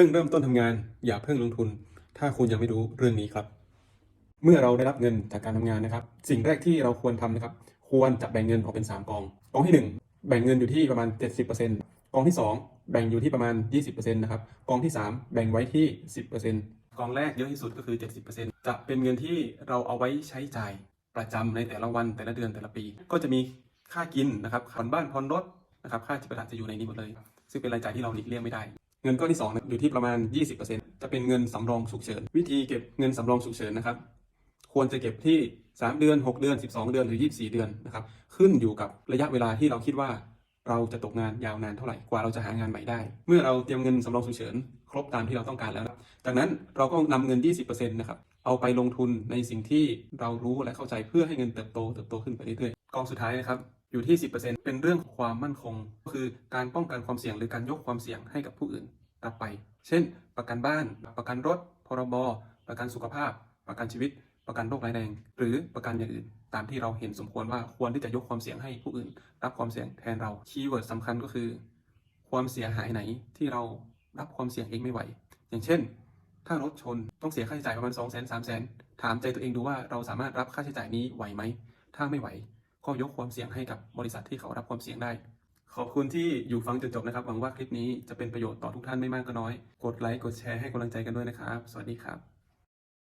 พิ่งเริ่มต้นทำงาน อย่าเพิ่งลงทุน ถ้าคุณยังไม่รู้เรื่องนี้ครับ เมื่อเราได้รับเงินจากการทำงานนะครับ สิ่งแรกที่เราควรทำนะครับ ควรจะแบ่งเงินออกเป็น 3 กอง กองที่ 1 แบ่งเงินอยู่ที่ประมาณ 70%กองที่ 2 แบ่งอยู่ที่ประมาณ 20%นะครับ กองที่ 3 แบ่งไว้ที่ 10%กองแรกเยอะที่สุดก็คือ 70%จะเป็นเงินที่เราเอาไว้ใช้จ่ายประจำในแต่ละวันแต่ละเดือนแต่ละปี ก็จะมีค่ากินนะครับผ่อนบ้านผ่อนรถนะครับค่าจิปาถะจะอยู่ในนี้หมดเลย ซึ่งเป็นรายจ่ายที่เราหลีกเลี่ยงไม่ได้ เงินก้อนที่2นะอยู่ที่ประมาณ 20%จะเป็นเงินสำรองฉุกเฉิน วิธีเก็บเงินสำรองฉุกเฉินนะครับ ควรจะเก็บที่ 3 เดือน 6 เดือน 12 เดือนหรือ 24 เดือนนะครับ ขึ้นอยู่กับระยะเวลาที่เราคิดว่าเราจะตกงานยาวนานเท่าไหร่กว่าเราจะหางานใหม่ได้ เมื่อเราเตรียมเงินสำรองฉุกเฉิน ครบตามที่เราต้องการแล้วครับจากนั้นเราก็นำเงิน 20%นะครับเอาไปลงทุนในสิ่งที่เรารู้และเข้าใจเพื่อให้เงินเติบโตเติบโตขึ้นไปเรื่อยๆกองสุดท้ายนะครับ อยู่ที่ 10%เป็นเรื่องของความมั่นคง ก็คือการป้องกันความเสี่ยงหรือการยกความเสี่ยงให้กับผู้อื่นรับไป เช่น ประกันบ้าน ประกันรถ พรบ ประกันสุขภาพ ประกันชีวิต ประกันโรคร้ายแรง หรือประกันอย่างอื่น ตามที่เราเห็นสมควรว่าควรที่จะยกความเสี่ยงให้ผู้อื่น รับความเสี่ยงแทนเรา คีย์เวิร์ดสำคัญก็คือ ความเสียหายไหนที่เรารับความเสี่ยงเองไม่ไหว อย่างเช่น ถ้ารถชนต้องเสียค่าใช้จ่ายประมาณ2 0 0 0 0 0 3 0 0 0 0 ถามใจตัวเองดูว่าเราสามารถรับค่าใช้จ่ายนี้ไหวไหม ถ้าไม่ไหว ก็ยกความเสี่ยงให้กับบริษัทที่เขารับความเสี่ยงได้ ขอบคุณที่อยู่ฟังจนจบนะครับ หวังว่าคลิปนี้จะเป็นประโยชน์ต่อทุกท่านไม่มากก็น้อย กดไลค์กดแชร์ให้กำลังใจกันด้วยนะครับ สวัสดีครับ